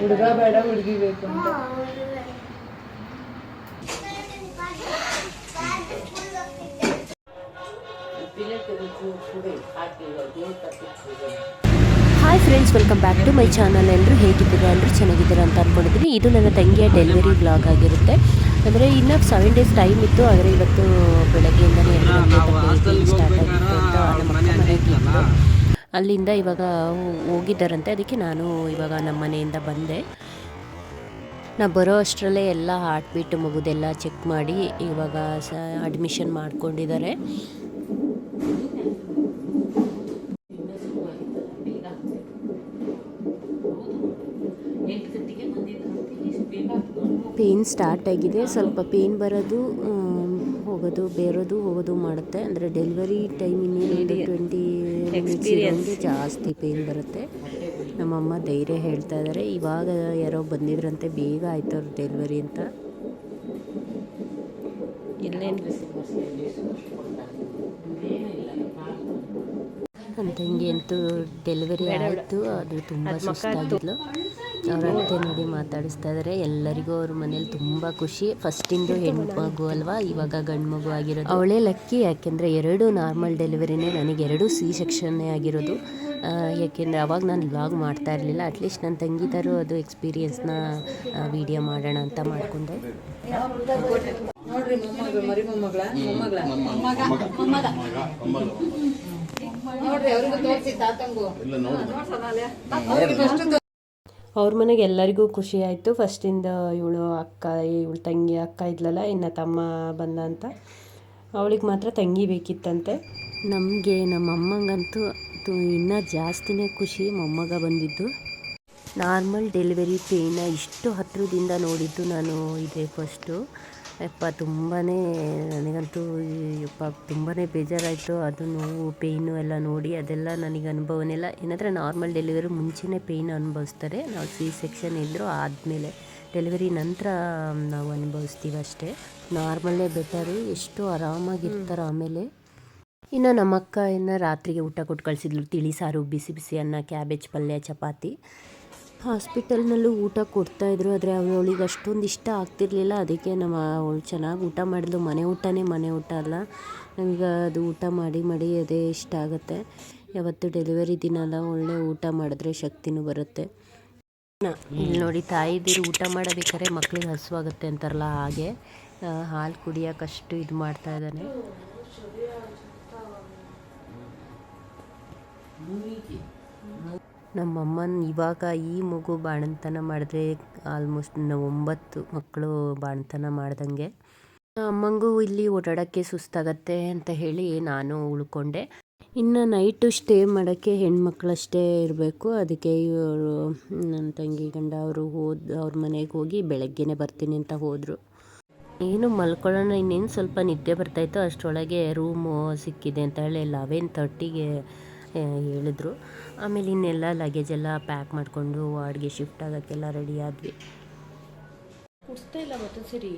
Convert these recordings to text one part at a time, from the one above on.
ಹುಡುಗ ಬೇಡ ಹುಡುಗಿ ಬೇಕು ಅಂತ. Hi friends welcome back to my channel ಎಲ್ಲರೂ ಹೇಗಿದ್ದೀರಾ? ಎಲ್ಲರೂ ಚೆನ್ನಾಗಿದ್ದೀರಾ ಅಂತ ಅಂದ್ಕೊಂಡಿದ್ದೀನಿ ಇದು ನನ್ನ ತಂಗಿಯ ಡೆಲಿವರಿ ಬ್ಲಾಗ್ ಆಗಿರುತ್ತೆ. ಅಂದರೆ ಇನ್ನೂ ಸೆವೆನ್ ಡೇಸ್ ಟೈಮ್ ಇತ್ತು ಆದರೆ ಇವತ್ತು ಬೆಳಗ್ಗೆಯಿಂದನೇ ಎರಡು ಗಂಟೆ ಸ್ಟಾರ್ಟ್ ಆಗಿತ್ತು ಅಂತ ನಮ್ಮ ಅಕ್ಕ ಮನೆಗೆ ಇದ್ಲು. ಅಲ್ಲಿಂದ ಇವಾಗ ಹೋಗಿದ್ದಾರಂತೆ. ಅದಕ್ಕೆ ನಾನು ಇವಾಗ ನಮ್ಮ ಮನೆಯಿಂದ ಬಂದೆ. ನಾ ಬರೋ ಅಷ್ಟರಲ್ಲೇ ಎಲ್ಲ ಹಾರ್ಟ್ ಬೀಟ್ ಮಗುದೆಲ್ಲ ಚೆಕ್ ಮಾಡಿ ಇವಾಗ ಸ ಅಡ್ಮಿಷನ್ ಮಾಡ್ಕೊಂಡಿದ್ದಾರೆ. ಪೇನ್ ಸ್ಟಾರ್ಟ್ ಆಗಿದೆ. ಸ್ವಲ್ಪ ಪೇನ್ ಬರೋದು ಹೋಗೋದು ಬೇರೋದು ಹೋಗೋದು ಮಾಡುತ್ತೆ. ಅಂದರೆ ಡೆಲಿವರಿ ಟೈಮ್ ಇನ್ನೇನು ಟ್ವೆಂಟಿ ಮಿನಿಟ್ಸ್ ಜಾಸ್ತಿ ಪೇನ್ ಬರುತ್ತೆ. ನಮ್ಮಮ್ಮ ಧೈರ್ಯ ಹೇಳ್ತಾ ಇದ್ದಾರೆ ಇವಾಗ ಯಾರೋ ಬಂದಿದ್ರಂತೆ ಬೇಗ ಆಯ್ತು ಅವ್ರ ಡೆಲಿವರಿ ಅಂತ. ನನ್ನ ತಂಗಿ ಅಂತೂ ಡೆಲಿವರಿ ಆಯಿತು. ಅದು ತುಂಬ ಸುಸ್ತಾಗಿದ್ಲು. ಅವ್ರ ಅತ್ತೆ ನೋಡಿ ಮಾತಾಡಿಸ್ತಾ ಇದ್ದಾರೆ ಎಲ್ಲರಿಗೂ ಅವ್ರ ಮನೇಲಿ ತುಂಬ ಖುಷಿ. ಫಸ್ಟಿಂದು ಹೆಣ್ಣು ಮಗು ಅಲ್ವಾ? ಇವಾಗ ಗಂಡು ಮಗು ಆಗಿರೋದು. ಅವಳೇ ಲಕ್ಕಿ ಯಾಕೆಂದರೆ ಎರಡು ನಾರ್ಮಲ್ ಡೆಲಿವರಿನೇ ನನಗೆ ಎರಡು ಸಿ ಸೆಕ್ಷನ್ನೇ ಆಗಿರೋದು. ಯಾಕೆಂದ್ರೆ ಅವಾಗ ನಾನು ವ್ಲಾಗ್ ಮಾಡ್ತಾ ಇರಲಿಲ್ಲ. ಅಟ್ಲೀಸ್ಟ್ ನನ್ನ ತಂಗಿದರು ಅದು ಎಕ್ಸ್ಪೀರಿಯನ್ಸ್ನ ವಿಡಿಯೋ ಮಾಡೋಣ ಅಂತ ಮಾಡಿಕೊಂಡೆ. ನೋಡ್ರಿ ಮೊಮ್ಮಗ ಮರಿ ಮೊಮ್ಮಗಳ? ಮೊಮ್ಮಗಳ? ನೋಡ್ರಿ ಅವ್ರಿಗೂ ತೋರಿಸಿ ತಾತಂಗು. ಅವ್ರ ಮನೆಗೆ ಎಲ್ಲರಿಗೂ ಖುಷಿ ಆಯಿತು. ಫಸ್ಟಿಂದ ಇವಳು ಅಕ್ಕ, ಇವಳು ತಂಗಿ, ಅಕ್ಕ ಇದ್ಲಲ್ಲ, ಇನ್ನು ತಮ್ಮ ಬಂದ ಅಂತ. ಅವಳಿಗೆ ಮಾತ್ರ ತಂಗಿ ಬೇಕಿತ್ತಂತೆ. ನಮಗೆ ನಮ್ಮ ಅಮ್ಮಂಗಂತೂ ಇನ್ನೂ ಜಾಸ್ತಿನೇ ಖುಷಿ ಮೊಮ್ಮಗ ಬಂದಿದ್ದು. ನಾರ್ಮಲ್ ಡೆಲಿವರಿ ಪೇನ ಇಷ್ಟು ಹತ್ತಿರದಿಂದ ನೋಡಿದ್ದು ನಾನು ಇದೇ ಫಸ್ಟು ಯಪ್ಪ ತುಂಬಾ ನನಗಂತೂ ಯಪ್ಪ ತುಂಬಾ ಬೇಜಾರಾಯಿತು. ಅದು ನೋವು ಪೇಯ್ನು ಎಲ್ಲ ನೋಡಿ ಅದೆಲ್ಲ ನನಗೆ ಅನುಭವನೆಲ್ಲ ಏನಂದರೆ ನಾರ್ಮಲ್ ಡೆಲಿವರಿ ಮುಂಚೆನೇ ಪೇಯ್ನ್ ಅನುಭವಿಸ್ತಾರೆ. ನಾವು ಸಿ ಸೆಕ್ಷನ್ ಇದ್ದರೂ ಆದಮೇಲೆ ಡೆಲಿವರಿ ನಂತರ ನಾವು ಅನುಭವಿಸ್ತೀವಿ ಅಷ್ಟೇ. ನಾರ್ಮಲ್ಲೇ ಬೆಟರು ಎಷ್ಟು ಆರಾಮಾಗಿರ್ತಾರೆ ಆಮೇಲೆ. ಇನ್ನು ನಮ್ಮ ಅಕ್ಕ ಇನ್ನು ರಾತ್ರಿಗೆ ಊಟ ಕೊಟ್ಟು ಕಳಿಸಿದ್ಲು. ತಿಳಿ ಸಾರು ಬಿಸಿ ಬಿಸಿ ಅನ್ನ ಕ್ಯಾಬೇಜ್ ಪಲ್ಯ ಚಪಾತಿ. ಹಾಸ್ಪಿಟಲ್ನಲ್ಲೂ ಊಟ ಕೊಡ್ತಾಯಿದ್ರು ಆದರೆ ಅವಳಿಗೆ ಅಷ್ಟೊಂದು ಇಷ್ಟ ಆಗ್ತಿರಲಿಲ್ಲ. ಅದಕ್ಕೆ ನಮ್ಮ ಅವಳು ಚೆನ್ನಾಗಿ ಊಟ ಮಾಡಿದ್ಲು. ಮನೆ ಊಟನೇ ಮನೆ ಊಟ ಅಲ್ಲ. ನಮಗೆ ಅದು ಊಟ ಮಾಡಿ ಮಾಡಿ ಅದೇ ಇಷ್ಟ ಆಗುತ್ತೆ. ಯಾವತ್ತು ಡೆಲಿವರಿ ದಿನ ಅಲ್ಲ, ಒಳ್ಳೆ ಊಟ ಮಾಡಿದ್ರೆ ಶಕ್ತಿನೂ ಬರುತ್ತೆ. ಇಲ್ಲಿ ನೋಡಿ ತಾಯಿದಿರು ಊಟ ಮಾಡಬೇಕಾದ್ರೆ ಮಕ್ಳಿಗೆ ಹಸುವಾಗುತ್ತೆ ಅಂತಾರಲ್ಲ ಹಾಗೆ. ಹಾಲು ಕುಡಿಯೋಕ್ಕಷ್ಟು ಇದು ಮಾಡ್ತಾ ಇದ್ದಾನೆ. ನಮ್ಮಮ್ಮನ ಇವಾಗ ಈ ಮಗು ಬಾಣಂತನ ಮಾಡಿದ್ರೆ ಆಲ್ಮೋಸ್ಟ್ ಒಂಬತ್ತು ಮಕ್ಕಳು ಬಾಣಂತನ ಮಾಡ್ದಂಗೆ. ಅಮ್ಮಂಗೂ ಇಲ್ಲಿ ಓಡಾಡೋಕ್ಕೆ ಸುಸ್ತಾಗತ್ತೆ ಅಂತ ಹೇಳಿ ನಾನು ಉಳ್ಕೊಂಡೆ. ಇನ್ನು ನೈಟು ಸ್ಟೇ ಮಾಡೋಕ್ಕೆ ಹೆಣ್ಮಕ್ಳಷ್ಟೇ ಇರಬೇಕು. ಅದಕ್ಕೆ ಇವರು ನನ್ನ ತಂಗಿ ಗಂಡ ಅವರು ಹೋದ, ಅವ್ರ ಮನೆಗೆ ಹೋಗಿ ಬೆಳಗ್ಗೆನೇ ಬರ್ತೀನಿ ಅಂತ ಹೋದರು. ಏನು ಮಲ್ಕೊಳ್ಳೋಣ, ಇನ್ನೇನು ಸ್ವಲ್ಪ ನಿದ್ದೆ ಬರ್ತಾಯಿತ್ತು ಅಷ್ಟರೊಳಗೆ ರೂಮು ಸಿಕ್ಕಿದೆ ಅಂತ ಹೇಳಿ ಲೆವೆನ್ ತರ್ಟಿಗೆ ಹೇಳಿದ್ರು. ಆಮೇಲೆ ಇನ್ನೆಲ್ಲ ಲಗೇಜ್ ಎಲ್ಲ ಪ್ಯಾಕ್ ಮಾಡಿಕೊಂಡು ವಾರ್ಡ್ಗೆ ಶಿಫ್ಟ್ ಆಗೋಕ್ಕೆಲ್ಲ ರೆಡಿ ಆದ್ವಿ. ಕುಡಿಸ್ತಾ ಇಲ್ಲ ಸರಿ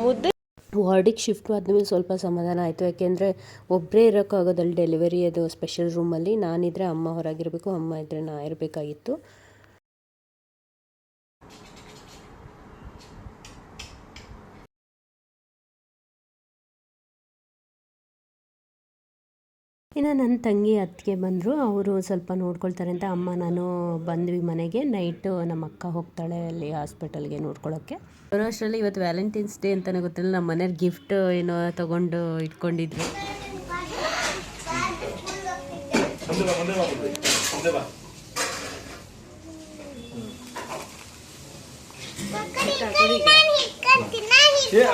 ಮುದ್ದೆ ವಾರ್ಡಿಗೆ ಶಿಫ್ಟ್ ಆದಮೇಲೆ ಸ್ವಲ್ಪ ಸಮಾಧಾನ ಆಯಿತು. ಯಾಕೆಂದರೆ ಒಬ್ಬರೇ ಇರೋಕ್ಕಾಗೋದಲ್ಲಿ ಡೆಲಿವರಿ ಅದು ಸ್ಪೆಷಲ್ ರೂಮಲ್ಲಿ ನಾನಿದ್ರೆ ಅಮ್ಮ ಹೊರಗಿರಬೇಕು, ಅಮ್ಮ ಇದ್ದರೆ ನಾ ಇರಬೇಕಾಗಿತ್ತು. ಇನ್ನು ನನ್ನ ತಂಗಿ ಅತ್ತಿಗೆ ಬಂದರು ಅವರು ಸ್ವಲ್ಪ ನೋಡ್ಕೊಳ್ತಾರೆ ಅಂತ ಅಮ್ಮ ನಾನು ಬಂದ್ವಿ ಮನೆಗೆ. ನೈಟು ನಮ್ಮ ಅಕ್ಕ ಹೋಗ್ತಾಳೆ ಅಲ್ಲಿ ಹಾಸ್ಪಿಟಲ್ಗೆ ನೋಡ್ಕೊಳ್ಳೋಕ್ಕೆ ಬರೋ ಅಷ್ಟರಲ್ಲಿ ಇವತ್ತು ವ್ಯಾಲೆಂಟೈನ್ಸ್ ಡೇ ಅಂತಲೇ ಗೊತ್ತಿಲ್ಲ ನಮ್ಮ ಮನೇಲಿ ಗಿಫ್ಟ್ ಏನೋ ತೊಗೊಂಡು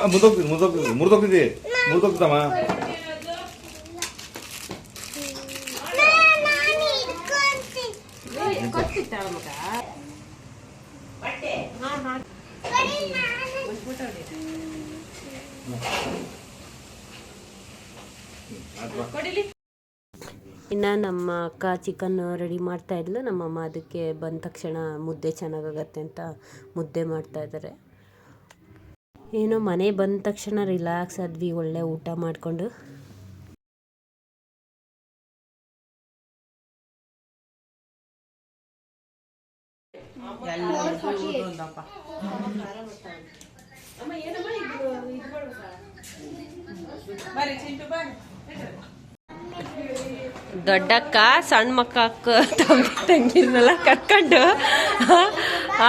ಮುರಿದೋಗ್ತಿದೆ ಮುರಿದೋಗ್ತಿದೆ ಮುರಿದೋಗ್ತಿದೆ ಮುರಿದೋಗ್ತಮ್ಮ ಇನ್ನು ನಮ್ಮ ಅಕ್ಕ ಚಿಕನ್ ರೆಡಿ ಮಾಡ್ತಾ ಇದ್ಲು. ನಮ್ಮಮ್ಮ ಅದಕ್ಕೆ ಬಂದ ತಕ್ಷಣ ಮುದ್ದೆ ಚೆನ್ನಾಗಾಗತ್ತೆ ಅಂತ ಮುದ್ದೆ ಮಾಡ್ತಾ ಇದ್ದಾರೆ ಏನೋ ಮನೆ ಬಂದ ತಕ್ಷಣ ರಿಲ್ಯಾಕ್ಸ್ ಆದ್ವಿ ಒಳ್ಳೆ ಊಟ ಮಾಡಿಕೊಂಡು. ದೊಡ್ಡಕ್ಕ ಸಣ್ಣ ಮಕ್ಕ ತಂಗಿ ತಂಗಿರ್ನೆಲ್ಲ ಕರ್ಕೊಂಡು ಆ,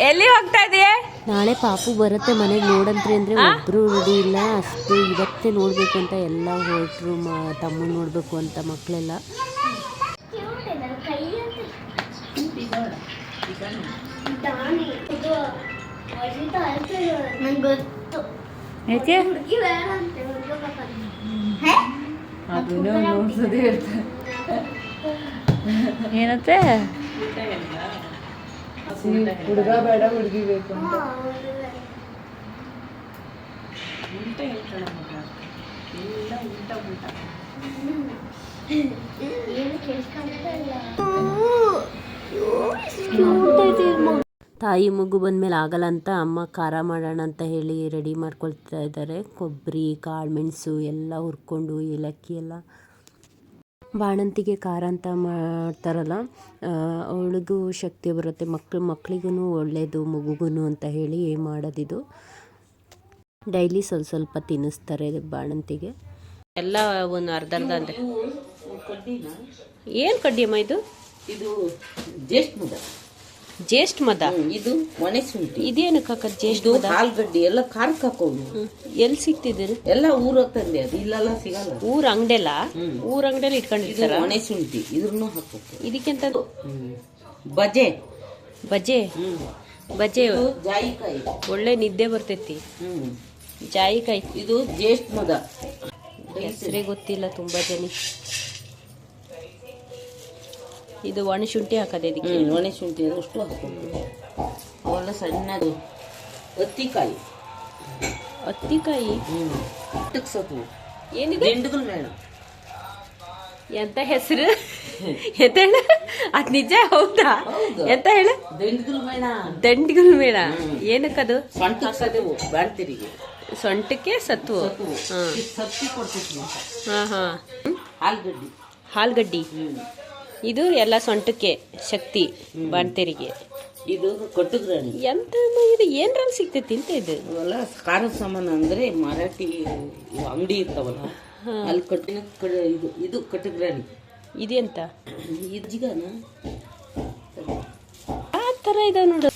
ಎಲ್ಲಿ ಹೋಗ್ತಾ ಇದೆಯೇ? ನಾಳೆ ಪಾಪು ಬರುತ್ತೆ ಮನೆಗೆ ನೋಡಂತ್ರಿ ಅಂದ್ರೆ ಒಬ್ರು ರೆಡಿ ಇಲ್ಲ ಅಷ್ಟು ಇವತ್ತೇ ನೋಡ್ಬೇಕು ಅಂತ ಎಲ್ಲ ಹೊರಟ್ರು ತಮ್ಮ ತಮ್ಮನ ನೋಡ್ಬೇಕು ಅಂತ ಮಕ್ಕಳೆಲ್ಲ ನಂಗೆ ಗೊತ್ತು ಯಾಕೆ ಹುಡುಗಿ ಬೇಡ ಅಂತೆ ಹುಡುಗ ಅದು ನೋಡ್ಸೋದೇ ಇರ್ತದೆ ಏನತ್ತೆ ಹುಡುಗ ಬೇಡ ಹುಡುಗಿ ಬೇಕು ಅಂತ ಏನು ಕೇಳಿಸ್ಕೊಂಡ್ರೆ ತಾಯಿ ಮಗು ಬಂದಮೇಲೆ ಆಗಲ್ಲ ಅಂತ ಅಮ್ಮ ಖಾರ ಮಾಡೋಣ ಅಂತ ಹೇಳಿ ರೆಡಿ ಮಾಡ್ಕೊಳ್ತಾ ಇದ್ದಾರೆ. ಕೊಬ್ಬರಿ ಕಾಳು ಮೆಣಸು ಎಲ್ಲ ಹುರ್ಕೊಂಡು ಏಲಕ್ಕಿ ಎಲ್ಲ ಬಾಣಂತಿಗೆ ಖಾರ ಅಂತ ಮಾಡ್ತಾರಲ್ಲ ಅವಳಿಗೂ ಶಕ್ತಿ ಬರುತ್ತೆ. ಮಕ್ಳು ಮಕ್ಳಿಗೂ ಒಳ್ಳೆಯದು ಮಗುಗೂ ಅಂತ ಹೇಳಿ ಮಾಡೋದಿದು. ಡೈಲಿ ಸ್ವಲ್ಪ ಸ್ವಲ್ಪ ತಿನ್ನಿಸ್ತಾರೆ ಬಾಣಂತಿಗೆ. ಎಲ್ಲ ಒಂದು ಅರ್ಧ ಅರ್ಧ ಅಂದರೆ ಏನು ಕಡ್ಡಿಯಮ್ಮ ಇದು? ಇದು ಜ್ಯೇಷ್ಠ ಮದ ಜ್ಯೇಷ್ಠ ಮದ? ಇದು ಒಣೆ ಶುಂಠಿ ಇದೇನು ಕಾಕ ಇದು ಮದ? ಎಲ್ಲ ಖಾರಕ್ಕೆ ಹಾಕೋದು. ಎಲ್ಲಿ ಸಿಗ್ತಿದ್ದೀರಿ? ಎಲ್ಲ ಊರ ತಂದೆ ಅದು ಇಲ್ಲೆಲ್ಲ ಸಿಗಲ್ಲ. ಊರ ಅಂಗಡಿಯಲ್ಲ ಊರ ಅಂಗಡಿಯಲ್ಲಿ ಇಟ್ಕೊಂಡಿರ್ತಾರೆ? ಒಣೆ ಶುಂಠಿ ಇದ್ರನ್ನು ಹಾಕೋದು. ಇದಕ್ಕೆಂತ ಬಜೆ. ಬಜೆ? ಬಜೆ ಜಾಯಿಕಾಯಿ. ಒಳ್ಳೆ ನಿದ್ದೆ ಬರ್ತೈತಿ. ಜಾಯಿಕಾಯಿ. ಇದು ಜ್ಯೇಷ್ಠ ಮದ. ಹೆಸರೇ ಗೊತ್ತಿಲ್ಲ ತುಂಬಾ ಜನ. ಇದು ಒಣಶುಂಠಿ ಹಾಕದೆ ಇದಕ್ಕೆ ಒಣಶುಂಠಿ ಒಣೆ ಶುಂಠಿ ಅಷ್ಟು ಹಾಕೋದು ಅವೆಲ್ಲ ಸಣ್ಣದು ಹತ್ತಿಕಾಯಿ ಹತ್ತಿಕಾಯಿ ಸೊಪ್ಪು. ಏನಿದೆ? ದಿಂಡುಗಳು ಮೇಣ ಎಂತ ಹೆಸರು? ಎಂತ ಹೇಳ? ಅದ್ ನಿಜ ಹೌದಾ. ಎಂತ ಹೇಳ? ದಂಡಿಗುಲ್ ಮೇಣ ದಂಡಿಗಳು ಬೇಡ. ಏನಕ್ಕದು? ಬಾಣ್ತಿರಿಗೆ ಸೊಂಟಕ್ಕೆ ಸತ್ವ. ಹಾ. ಹಾ ಹಾ. ಹಾಲ್ಗಡ್ಡಿ. ಹಾಲ್ಗಡ್ಡಿ. ಹ್ಮ್. ಇದು ಎಲ್ಲ ಸೊಂಟಕ್ಕೆ ಶಕ್ತಿ ಬಾಣ್ತೇರಿಗೆ ಇದು ಕಟ್ಟುಗ್ರಾಣಿ ಎಂತ ಇದು? ಏನ್ರಲ್ಲಿ ಸಿಗ್ತೈತಿ ಅಂತ ಇದು? ಇವೆಲ್ಲ ಖಾರ ಸಾಮಾನು ಅಂದ್ರೆ ಮರಾಠಿ ಅಂಗಡಿ ಇರ್ತಾವಲ್ಲ ಅಲ್ಲಿ ಕಟ್ಟಿನ ಕಡ ಇದು ಇದು ಕಟ್ಟುಗ್ರಾಣಿ ಇದೆಂತ? ಇಜ್ಜಿಗನ ಜಿಗಾನ. ಆ ಥರ ಇದಾವ ನೋಡು.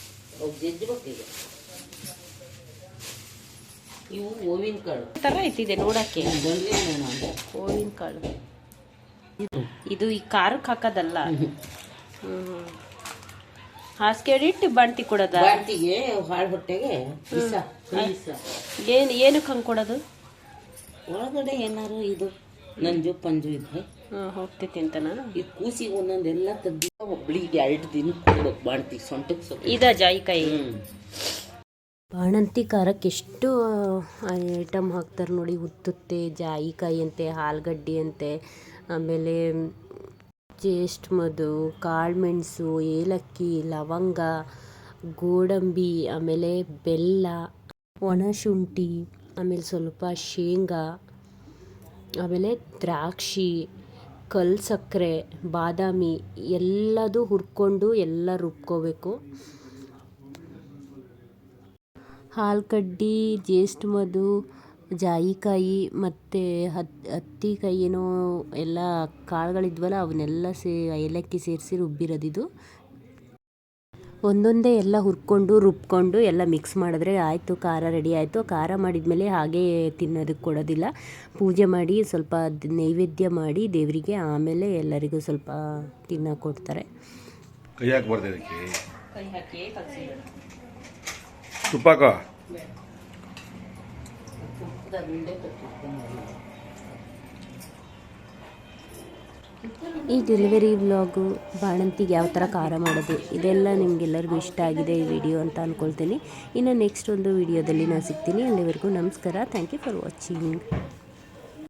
ಇವು ಹೂವಿನ ಕಾಳು. ಥರ ಐತಿದೆ ನೋಡಕ್ಕೆ. ಹೂವಿನ ಕಾಳು. ಇದು. ಈ ಖಾರಕ್ಕೆ ಹಾಕೋದಲ್ಲ. ಹಾಸ್ಕೇಳಿಟ್ಟು ಬಾಣ್ತಿ ಕೊಡೋದ? ಹಾಳು ಹೊಟ್ಟೆಗೆ ಏನು ಏನಕ್ಕೆ ಹಂಗೆ ಕೊಡೋದು? ಒಳಗಡೆ ಏನಾರು ಇದು ನಂಜು ಪಂಜು ಇದೆ ಹೋಗ್ತೈತಿ ನಾನು ಇದು ಕೂಸಿಗೆ ಒಂದೊಂದೆಲ್ಲ ತದ್ದು ಒಬ್ಳಿಗೆ ಎರಡು ದಿನ ಕೊಡ್ಬೇಕು ಬಾಣ್ತಿ ಸೊಂಟಕ್ಕೆ ಇದ ಜಾಯಿಕಾಯಿ? ಬಾಣಂತಿ ಖಾರಕ್ಕೆ ಎಷ್ಟು ಐಟಮ್ ಹಾಕ್ತಾರೆ ನೋಡಿ. ಉತ್ತುತ್ತೆ ಜಾಯಿಕಾಯಿ ಅಂತೆ ಹಾಲ್ಗಡ್ಡಿ ಅಂತೆ ಆಮೇಲೆ ಜೇಷ್ಠ ಮಧು ಕಾಳುಮೆಣಸು ಏಲಕ್ಕಿ, ಲವಂಗ, ಗೋಡಂಬಿ, ಆಮೇಲೆ ಬೆಲ್ಲ ಒಣ ಶುಂಠಿ ಆಮೇಲೆ ಸ್ವಲ್ಪ ಶೇಂಗಾ, ಆಮೇಲೆ ದ್ರಾಕ್ಷಿ ಕಲ್ ಸಕ್ಕರೆ, ಬಾದಾಮಿ ಎಲ್ಲದೂ ಹುರ್ಕೊಂಡು ಎಲ್ಲ ರುಬ್ಕೋಬೇಕು. ಹಾಲ್ಕಡ್ಡಿ ಜೇಸ್ಟ್ ಮಧು ಜಾಯಿಕಾಯಿ ಮತ್ತು ಹತ್ ಹತ್ತಿಕಾಯಿ ಏನೋ ಎಲ್ಲ ಕಾಳುಗಳಿದ್ವಲ್ಲ ಅವನ್ನೆಲ್ಲ ಸೇ ಏಲಕ್ಕಿ ಸೇರಿಸಿ ರುಬ್ಬಿರೋದಿದು ಒಂದೊಂದೇ ಎಲ್ಲ ಹುರ್ಕೊಂಡು ರುಬ್ಕೊಂಡು ಎಲ್ಲ ಮಿಕ್ಸ್ ಮಾಡಿದ್ರೆ ಆಯಿತು ಖಾರ ರೆಡಿ ಆಯಿತು. ಖಾರ ಮಾಡಿದ್ಮೇಲೆ ಹಾಗೇ ತಿನ್ನೋದಕ್ಕೆ ಕೊಡೋದಿಲ್ಲ. ಪೂಜೆ ಮಾಡಿ ಸ್ವಲ್ಪ ನೈವೇದ್ಯ ಮಾಡಿ ದೇವರಿಗೆ ಆಮೇಲೆ ಎಲ್ಲರಿಗೂ ಸ್ವಲ್ಪ ತಿನ್ನೋಕೆ ಕೊಡ್ತಾರೆ. ಕೈ ಹಾಕ್ಬಾರ್ದು ಇದಕ್ಕೆ ಈ ಡೆಲಿವರಿ ವ್ಲಾಗು ಬಾಣಂತಿಗೆ ಯಾವ ಥರ ಖಾರ ಮಾಡೋದು, ಇದೆಲ್ಲ ನಿಮಗೆಲ್ಲರಿಗೂ ಇಷ್ಟ ಆಗಿದೆ ಈ ವಿಡಿಯೋ ಅಂತ ಅಂದ್ಕೊಳ್ತೀನಿ ಇನ್ನು ನೆಕ್ಸ್ಟ್ ಒಂದು ವಿಡಿಯೋದಲ್ಲಿ ನಾನು ಸಿಗ್ತೀನಿ. ಅಲ್ಲಿವರೆಗೂ ನಮಸ್ಕಾರ. Thank you for watching